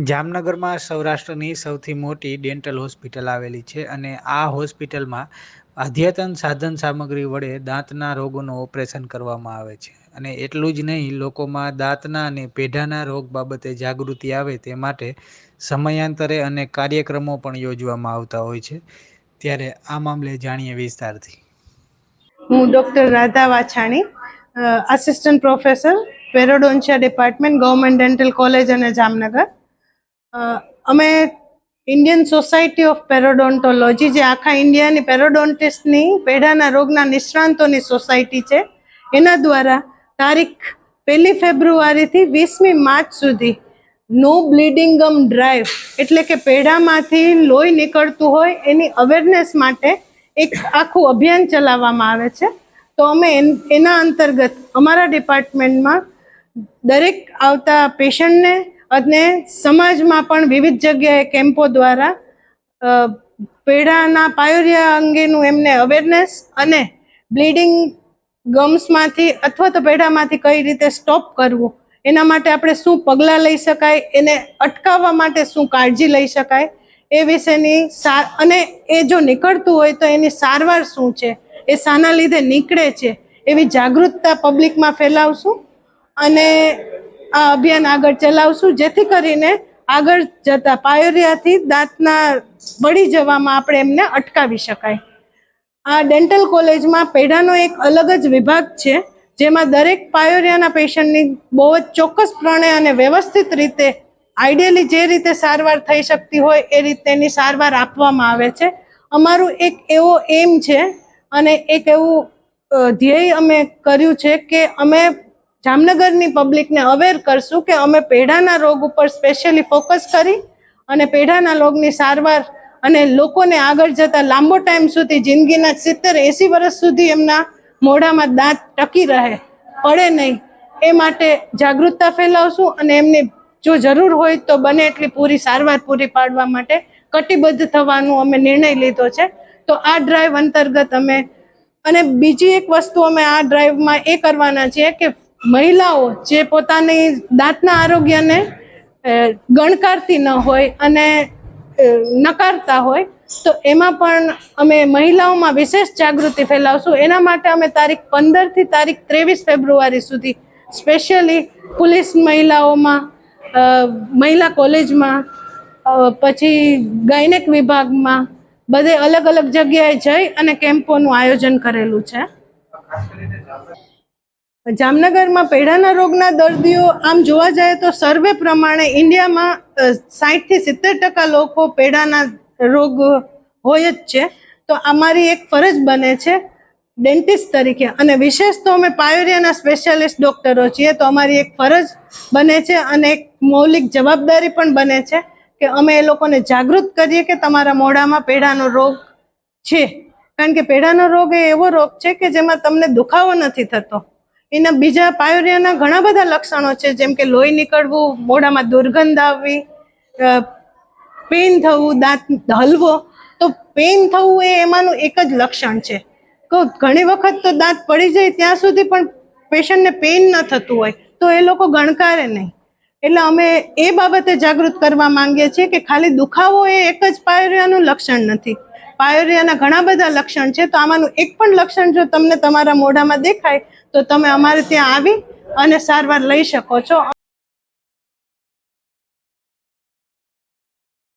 જામનગરમાં સૌરાષ્ટ્રની સૌથી મોટી ડેન્ટલ હોસ્પિટલ આવેલી છે અને આ હોસ્પિટલમાં અદ્યતન સાધન સામગ્રી વડે દાંતના રોગોનું ઓપરેશન કરવામાં આવે છે. અને એટલું જ નહીં, લોકોમાં દાંતના અને પેઢાના રોગ બાબતે જાગૃતિ આવે તે માટે સમયાંતરે અને કાર્યક્રમો પણ યોજવામાં આવતા હોય છે. ત્યારે આ મામલે જાણીએ વિસ્તારથી. હું doctor Radha Vachhani assistant professor periodontia department government dental college અને જામનગર. અમે ઇન્ડિયન સોસાયટી ઓફ પેરોડોન્ટોલોજી જે આખા ઇન્ડિયાની પેરોડોન્ટિસ્ટની પેઢાના રોગના નિષ્ણાંતોની સોસાયટી છે, એના દ્વારા તારીખ પહેલી ફેબ્રુઆરીથી વીસમી માર્ચ સુધી નો બ્લીડિંગ ગમ ડ્રાઈવ એટલે કે પેઢામાંથી લોહી નીકળતું હોય એની અવેરનેસ માટે એક આખું અભિયાન ચલાવવામાં આવે છે. તો અમે એન- અંતર્ગત અમારા ડિપાર્ટમેન્ટમાં દરેક આવતા પેશન્ટને અને સમાજમાં પણ વિવિધ જગ્યાએ કેમ્પો દ્વારા પેઢાના પાયોરિયા અંગેનું એમને અવેરનેસ અને બ્લીડિંગ ગમ્સમાંથી અથવા તો પેઢામાંથી કઈ રીતે સ્ટોપ કરવું, એના માટે આપણે શું પગલાં લઈ શકાય, એને અટકાવવા માટે શું કાળજી લઈ શકાય, એ વિશેની સા, અને એ જો નીકળતું હોય તો એની સારવાર શું છે, એ શાના લીધે નીકળે છે, એવી જાગૃતતા પબ્લિકમાં ફેલાવશું. અને આ અભિયાન આગળ ચલાવશું. જેથી કરીને આગળ જતા પાયોરિયાથી દાંતના બળી જવામાં આપણે એમને અટકાવી શકાય. આ ડેન્ટલ કોલેજમાં પેઢાનો એક અલગ જ વિભાગ છે, જેમાં દરેક પાયોરિયાના પેશન્ટની બહુ જ ચોક્કસપણે અને વ્યવસ્થિત રીતે આઈડિયલી જે રીતે સારવાર થઈ શકતી હોય એ રીતેની સારવાર આપવામાં આવે છે. અમારું એક એવો એમ છે અને એક એવું ધ્યેય અમે કર્યું છે કે અમે જામનગરની પબ્લિકને અવેર કરશું કે અમે પેઢાના રોગ ઉપર સ્પેશિયલી ફોકસ કરી અને પેઢાના રોગની સારવાર અને લોકોને આગળ જતા લાંબો ટાઈમ સુધી જિંદગીના સિત્તેર એંસી વર્ષ સુધી એમના મોઢામાં દાંત ટકી રહે, પડે નહીં. એ માટે જાગૃતતા ફેલાવશું અને એમની જો જરૂર હોય તો બને એટલી પૂરી સારવાર પૂરી પાડવા માટે કટિબદ્ધ થવાનું અમે નિર્ણય લીધો છે. તો આ ડ્રાઈવ અંતર્ગત અમે અને બીજી એક વસ્તુ અમે આ ડ્રાઈવમાં એ કરવાના છીએ કે મહિલાઓ જે પોતાની દાંતના આરોગ્યને ગણકારતી ન હોય અને નકારતા હોય, તો એમાં પણ અમે મહિલાઓમાં વિશેષ જાગૃતિ ફેલાવશું. એના માટે અમે તારીખ પંદરથી તારીખ ત્રેવીસ ફેબ્રુઆરી સુધી સ્પેશિયલી પોલીસ મહિલાઓમાં મહિલા કોલેજમાં પછી ગાયનેક વિભાગમાં, બધે અલગ અલગ જગ્યાએ જઈ અને કેમ્પોનું આયોજન કરેલું છે. જામનગરમાં પેઢાના રોગના દર્દીઓ આમ જોવા જાય તો સર્વે પ્રમાણે ઇન્ડિયામાં સાઠથી સિત્તેર ટકા લોકો પેઢાના રોગ હોય જ છે. તો અમારી એક ફરજ બને છે ડેન્ટિસ્ટ તરીકે. અને વિશેષ તો અમે પાયોરિયાના સ્પેશિયાલિસ્ટ ડૉક્ટરો છીએ, તો અમારી એક ફરજ બને છે અને એક મૌલિક જવાબદારી પણ બને છે કે અમે એ લોકોને જાગૃત કરીએ કે તમારા મોઢામાં પેઢાનો રોગ છે. કારણ કે પેઢાનો રોગ એ એવો રોગ છે કે જેમાં તમને દુખાવો નથી થતો. એના બીજા પાયોરિયાના ઘણા બધા લક્ષણો છે, જેમ કે લોહી નીકળવું, મોઢામાં દુર્ગંધ આવવી પેઇન થવું, દાંત હલવો. તો પેઇન થવું એ એમાંનું એક જ લક્ષણ છે. તો ઘણી વખત તો દાંત પડી જાય ત્યાં સુધી પણ પેશન્ટને પેઇન ન થતું હોય, તો એ લોકો ગણકારે નહીં. એટલે અમે એ બાબતે જાગૃત કરવા માંગીએ છીએ કે ખાલી દુખાવો એ એક જ પાયોરિયાનું લક્ષણ નથી. પાયોરિયાના ઘણા બધા લક્ષણ છે, તો આમાંનું એક પણ લક્ષણ જો તમને તમારા મોઢામાં દેખાય, તો તમે અમારે ત્યાં આવી અને સારવાર લઈ શકો છો.